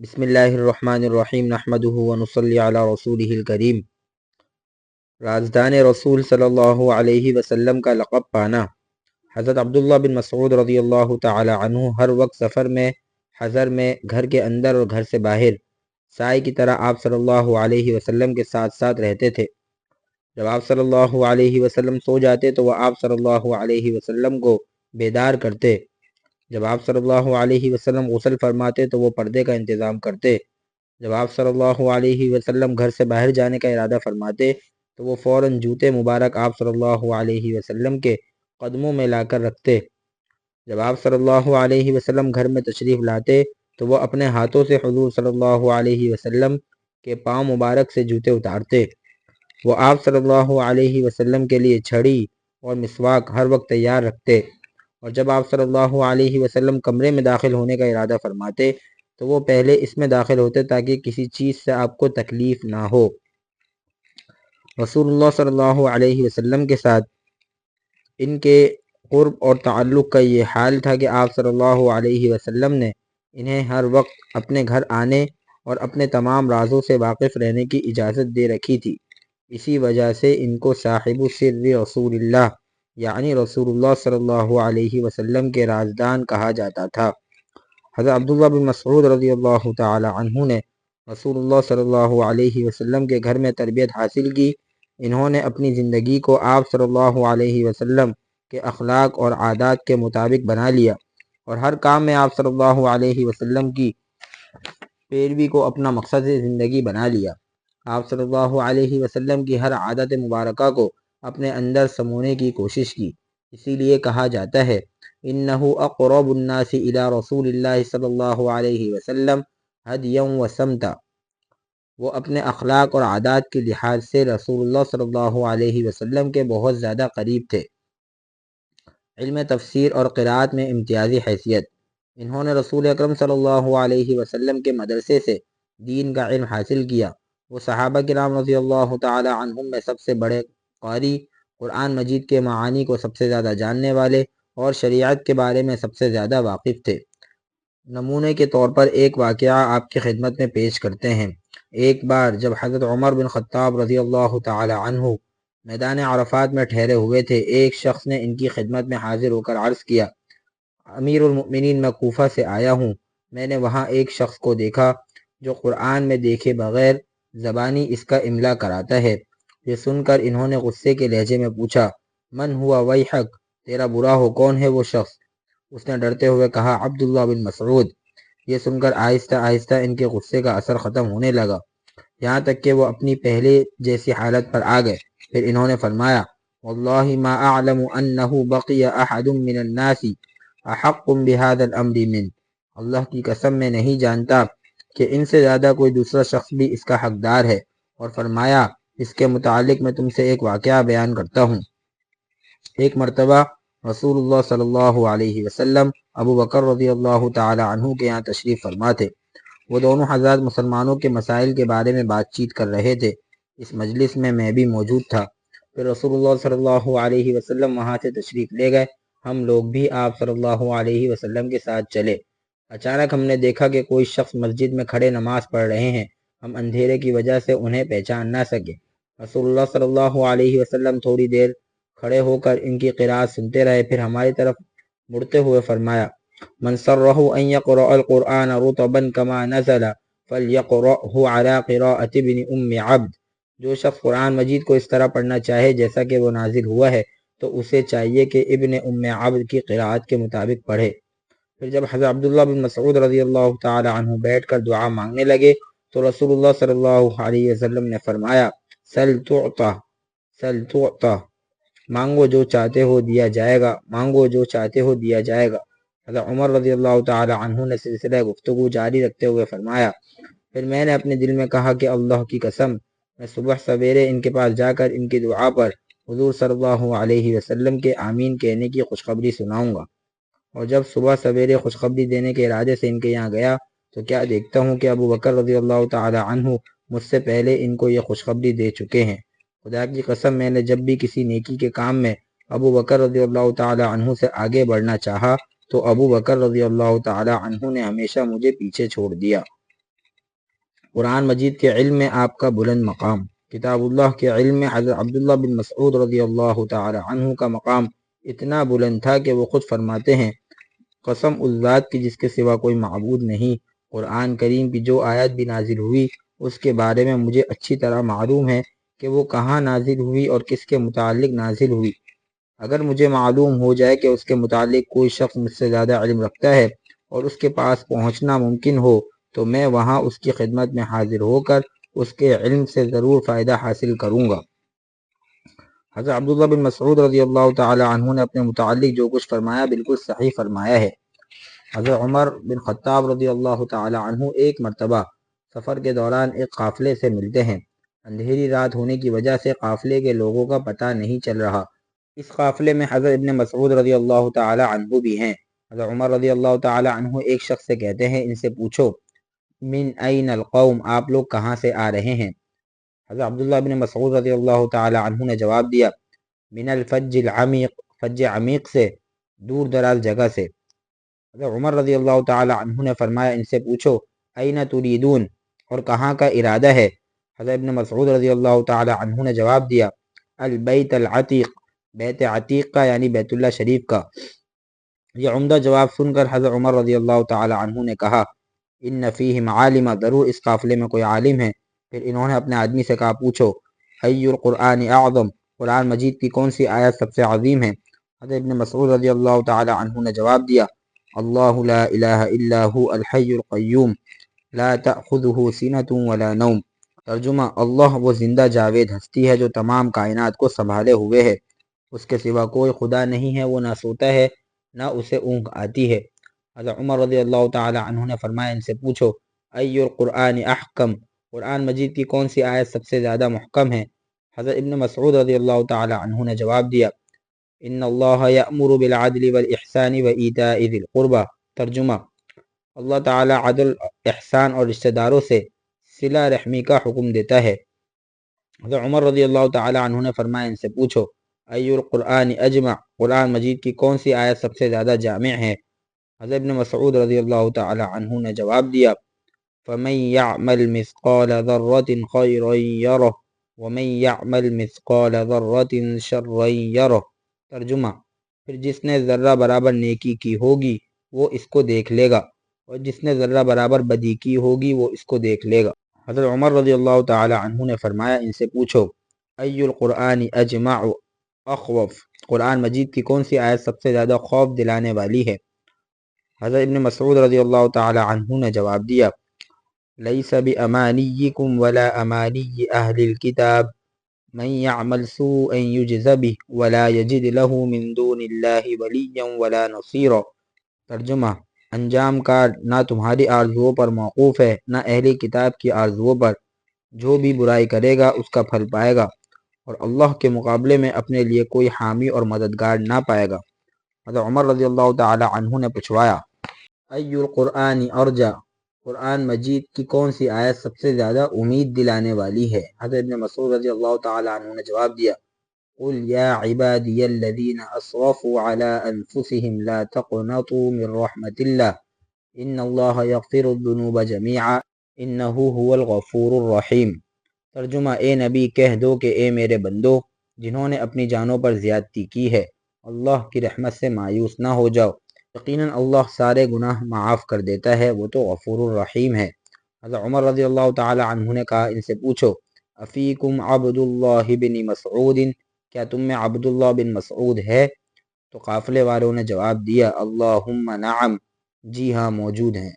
بسم اللہ الرحمن الرحیم نحمده ونصلی علی رسولہ الکریم۔ رازدان رسول صلی اللہ علیہ وسلم کا لقب پانا۔ حضرت عبداللہ بن مسعود رضی اللہ تعالی عنہ ہر وقت سفر میں، حضر میں، گھر کے اندر اور گھر سے باہر۔ سائے کی طرح آپ صلی اللہ علیہ وسلم کے ساتھ ساتھ رہتے تھے۔ جب آپ صلی اللہ علیہ وسلم سو جاتے تو وہ آپ صلی اللہ علیہ وسلم کو بیدار کرتے۔ جب آپ صلی اللہ علیہ وسلم غسل فرماتے تو وہ پردے کا انتظام کرتے۔ جب آپ صلی اللہ علیہ وسلم گھر سے باہر جانے کا ارادہ فرماتے تو وہ فوراً جوتے مبارک آپ صلی اللہ علیہ وسلم کے قدموں میں لا کر رکھتے۔ جب آپ صلی اللہ علیہ وسلم گھر میں تشریف لاتے تو وہ اپنے ہاتھوں سے حضور صلی اللہ علیہ وسلم کے پاؤں مبارک سے جوتے اتارتے۔ وہ آپ صلی اللہ علیہ وسلم کے لیے چھڑی اور مسواک ہر وقت تیار رکھتے۔ اور جب آپ صلی اللہ علیہ وسلم کمرے میں داخل ہونے کا ارادہ فرماتے تو وہ پہلے اس میں داخل ہوتے تاکہ کسی چیز سے آپ کو تکلیف نہ ہو۔ رسول اللہ صلی اللہ علیہ وسلم کے ساتھ ان کے قرب اور تعلق کا یہ حال تھا کہ آپ صلی اللہ علیہ وسلم نے انہیں ہر وقت اپنے گھر آنے اور اپنے تمام رازوں سے واقف رہنے کی اجازت دے رکھی تھی۔ اسی وجہ سے ان کو صاحب سر رسول اللہ یعنی رسول اللہ صلی اللہ علیہ وسلم کے رازدان کہا جاتا تھا۔ حضرت عبداللہ بن مسعود رضی اللہ تعالی عنہ نے رسول اللہ صلی اللہ علیہ وسلم کے گھر میں تربیت حاصل کی۔ انہوں نے اپنی زندگی کو آپ صلی اللہ علیہ وسلم کے اخلاق اور عادات کے مطابق بنا لیا اور ہر کام میں آپ صلی اللہ علیہ وسلم کی پیروی کو اپنا مقصد زندگی بنا لیا۔ آپ صلی اللہ علیہ وسلم کی ہر عادت مبارکہ کو اپنے اندر سمونے کی کوشش کی۔ اسی لیے کہا جاتا ہے، انہو اقرب الناس الى رسول اللہ صلی اللہ علیہ وسلم حدیم و سمتا۔ وہ اپنے اخلاق اور عادات کے لحاظ سے رسول اللہ صلی اللہ علیہ وسلم کے بہت زیادہ قریب تھے۔ علم تفسیر اور قرآت میں امتیازی حیثیت۔ انہوں نے رسول اکرم صلی اللہ علیہ وسلم کے مدرسے سے دین کا علم حاصل کیا۔ وہ صحابہ کرام رضی اللہ تعالی عنہم میں سب سے بڑے قاری قرآن مجید کے معانی کو سب سے زیادہ جاننے والے اور شریعت کے بارے میں سب سے زیادہ واقف تھے۔ نمونے کے طور پر ایک واقعہ آپ کی خدمت میں پیش کرتے ہیں۔ ایک بار جب حضرت عمر بن خطاب رضی اللہ تعالی عنہ میدان عرفات میں ٹھہرے ہوئے تھے، ایک شخص نے ان کی خدمت میں حاضر ہو کر عرض کیا، امیر المؤمنین، میں کوفہ سے آیا ہوں۔ میں نے وہاں ایک شخص کو دیکھا جو قرآن میں دیکھے بغیر زبانی اس کا املا کراتا ہے۔ یہ سن کر انہوں نے غصے کے لہجے میں پوچھا، من ہوا وہی حق تیرا برا ہو کون ہے وہ شخص؟ اس نے ڈرتے ہوئے کہا، عبداللہ بن مسعود۔ یہ سن کر آہستہ آہستہ ان کے غصے کا اثر ختم ہونے لگا۔ یہاں تک کہ وہ اپنی پہلے جیسی حالت پر آ گئے۔ پھر انہوں نے فرمایا، واللہ ما اعلم انه بقی احد من الناس، احق بهذا الامر من۔ اللہ کی قسم میں نہیں جانتا کہ ان سے زیادہ کوئی دوسرا شخص بھی اس کا حقدار ہے۔ اور فرمایا اس کے متعلق میں تم سے ایک واقعہ بیان کرتا ہوں۔ ایک مرتبہ رسول اللہ صلی اللہ علیہ وسلم ابو بکر رضی اللہ تعالی عنہ کے یہاں تشریف فرما تھے۔ وہ دونوں حضرات مسلمانوں کے مسائل کے بارے میں بات چیت کر رہے تھے۔ اس مجلس میں میں بھی موجود تھا۔ پھر رسول اللہ صلی اللہ علیہ وسلم وہاں سے تشریف لے گئے۔ ہم لوگ بھی آپ صلی اللہ علیہ وسلم کے ساتھ چلے۔ اچانک ہم نے دیکھا کہ کوئی شخص مسجد میں کھڑے نماز پڑھ رہے ہیں۔ ہم اندھیرے کی وجہ سے انہیں پہچان نہ سکے۔ رسول اللہ صلی اللہ علیہ وسلم تھوڑی دیر کھڑے ہو کر ان کی قرآن سنتے رہے، پھر ہماری طرف مڑتے ہوئے فرمایا، من سرہ ان یقرأ القرآن رطبا کما نزل فلیقرأه على قراءة ابن ام عبد۔ جو شخص قرآن مجید کو اس طرح پڑھنا چاہے، جیسا کہ وہ نازل ہوا ہے، تو اسے چاہیے کہ ابن ام عبد کی قراءت کے مطابق پڑھے۔ پھر جب حضرت عبداللہ بن مسعود رضی اللہ تعالی عنہ بیٹھ کر دعا مانگنے لگے، تو رسول اللہ صلی اللہ علیہ وسلم نے فرمایا سل تعطا سل تعطا۔ مانگو جو چاہتے ہو دیا جائے گا، مانگو جو چاہتے ہو دیا جائے گا۔ حضرت عمر رضی اللہ تعالی عنہ نے سلسلہ گفتگو جاری رکھتے ہوئے فرمایا، پھر میں نے اپنے دل میں کہا کہ اللہ کی قسم، میں صبح سویرے ان کے پاس جا کر ان کی دعا پر حضور صلی اللہ علیہ وسلم کے آمین کہنے کی خوشخبری سناؤں گا۔ اور جب صبح سویرے خوشخبری دینے کے ارادے سے ان کے یہاں گیا، تو کیا دیکھتا ہوں کہ ابو بکر رضی اللہ تعالی عنہ مجھ سے پہلے ان کو یہ خوشخبری دے چکے ہیں۔ خدا کی قسم، میں نے جب بھی کسی نیکی کے کام میں ابو بکر رضی اللہ تعالی عنہ سے آگے بڑھنا چاہا، تو ابو بکر رضی اللہ تعالی عنہ نے ہمیشہ مجھے پیچھے چھوڑ دیا۔ قرآن مجید کے علم میں آپ کا بلند مقام، کتاب اللہ کے علم میں حضرت عبداللہ بن مسعود رضی اللہ تعالی عنہ کا مقام اتنا بلند تھا کہ وہ خود فرماتے ہیں، قسم ذات کی جس کے سوا کوئی معبود نہیں۔ قرآن کریم کی جو آیت بھی نازل ہوئی اس کے بارے میں مجھے اچھی طرح معلوم ہے کہ وہ کہاں نازل ہوئی اور کس کے متعلق نازل ہوئی۔ اگر مجھے معلوم ہو جائے کہ اس کے متعلق کوئی شخص مجھ سے زیادہ علم رکھتا ہے اور اس کے پاس پہنچنا ممکن ہو، تو میں وہاں اس کی خدمت میں حاضر ہو کر اس کے علم سے ضرور فائدہ حاصل کروں گا۔ حضرت عبداللہ بن مسعود رضی اللہ تعالی عنہ نے اپنے متعلق جو کچھ فرمایا بالکل صحیح فرمایا ہے۔ حضرت عمر بن خطاب رضی اللہ تعالی عنہ ایک مرتبہ سفر کے دوران ایک قافلے سے ملتے ہیں۔ اندھیری رات ہونے کی وجہ سے قافلے کے لوگوں کا پتہ نہیں چل رہا۔ اس قافلے میں حضرت ابن مسعود رضی اللہ تعالی عنہ بھی ہیں۔ حضرت عمر رضی اللہ تعالی عنہ ایک شخص سے کہتے ہیں، ان سے پوچھو، من این القوم؟ آپ لوگ کہاں سے آ رہے ہیں؟ حضرت عبداللہ بن مسعود رضی اللہ تعالی عنہ نے جواب دیا، من الفج العمیق، فج عمیق سے، دور دراز جگہ سے۔ حضرت عمر رضی اللہ تعالی عنہ نے فرمایا، ان سے پوچھو این تریدون؟ اور کہاں کا ارادہ ہے؟ حضرت ابن مسعود رضی اللہ تعالی عنہ نے جواب دیا، البیت العتیق، بیت عتیق کا یعنی بیت اللہ شریف کا۔ یہ عمدہ جواب سن کر حضرت عمر رضی اللہ تعالی عنہ نے کہا، ان نفیہ معالمہ ضرور اس قافلے میں کوئی عالم ہے۔ پھر انہوں نے اپنے آدمی سے کہا، پوچھو ای القرآن اعظم، قرآن مجید کی کون سی آیت سب سے عظیم ہے؟ حضرت ابن مسعود رضی اللہ تعالی عنہ نے جواب دیا، اللہ لا الہ الا هو الحی القیوم۔ لا تأخذه سینت ولا نوم۔ ترجمہ، اللہ وہ زندہ جاوید ہستی ہے جو تمام کائنات کو سنبھالے ہوئے ہے۔ اس کے سوا کوئی خدا نہیں ہے، وہ نہ سوتا ہے، نہ اسے اونگ آتی ہے۔ حضرت عمر رضی اللہ تعالی عنہ نے فرمایا، ان سے پوچھو، ای القرآن احکم؟ قرآن مجید کی کون سی آیت سب سے زیادہ محکم ہے؟ حضرت ابن مسعود رضی اللہ تعالی عنہ نے جواب دیا، ان اللہ یأمر بالعدل والاحسان و ایتاء ذی القربہ ترجمہ اللہ تعالی عدل، احسان اور رشتہ داروں سے صلہ رحمی کا حکم دیتا ہے۔ حضرت عمر رضی اللہ تعالی عنہ نے فرمایا، ان سے پوچھو ای القرآن اجمع، قرآن مجید کی کون سی آیت سب سے زیادہ جامع ہے؟ حضرت ابن مسعود رضی اللہ تعالی عنہ نے جواب دیا، فمن يعمل مثقال ذرة خيرا يره، ومن يعمل مثقال ذرة شرا يره۔ ترجمہ، پھر جس نے ذرہ برابر نیکی کی ہوگی، وہ اس کو دیکھ لے گا۔ اور جس نے ذرہ برابر بدی کی ہوگی وہ اس کو دیکھ لے گا۔ حضرت عمر رضی اللہ تعالی عنہ نے فرمایا، ان سے پوچھو، ای القرآن اجمع اخوف؟ قرآن مجید کی کون سی آیت سب سے زیادہ خوف دلانے والی ہے؟ حضرت ابن مسعود رضی اللہ تعالی عنہ نے جواب دیا، لیس بامانیکم ولا امانی اہل الكتاب، من يعمل سوءا يجز به ولا يجد له من دون اللہ ولیا ولا ترجمہ انجام کار نہ تمہاری آرزوؤں پر موقوف ہے، نہ اہل کتاب کی آرزوؤں پر۔ جو بھی برائی کرے گا، اس کا پھل پائے گا۔ اور اللہ کے مقابلے میں اپنے لیے کوئی حامی اور مددگار نہ پائے گا۔ حضرت عمر رضی اللہ تعالی عنہ نے پوچھوایا ای القرآن ارجا قرآن مجید کی کون سی آیت سب سے زیادہ امید دلانے والی ہے؟ حضرت ابن مسعود رضی اللہ تعالی عنہ نے جواب دیا قل یا عبادی الذین اصرفوا على انفسهم لا تقنطوا من رحمت اللہ ان اللہ یغفر الذنوب جميعا انه هو الغفور الرحیم ترجمہ اے نبی کہہ دو کہ اے میرے بندو، جنہوں نے اپنی جانوں پر زیادتی کی ہے، اللہ کی رحمت سے مایوس نہ ہو جاؤ۔ یقیناً اللہ سارے گناہ معاف کر دیتا ہے، وہ تو غفور الرحیم ہے۔ حضرت عمر رضی اللہ تعالی عنہ نے کہا ان سے پوچھو، افیکم عبد اللہ بن مسعود کیا تم میں عبداللہ بن مسعود ہے؟ تو قافلے والوں نے جواب دیا، اللہم نعم جی ہاں موجود ہیں۔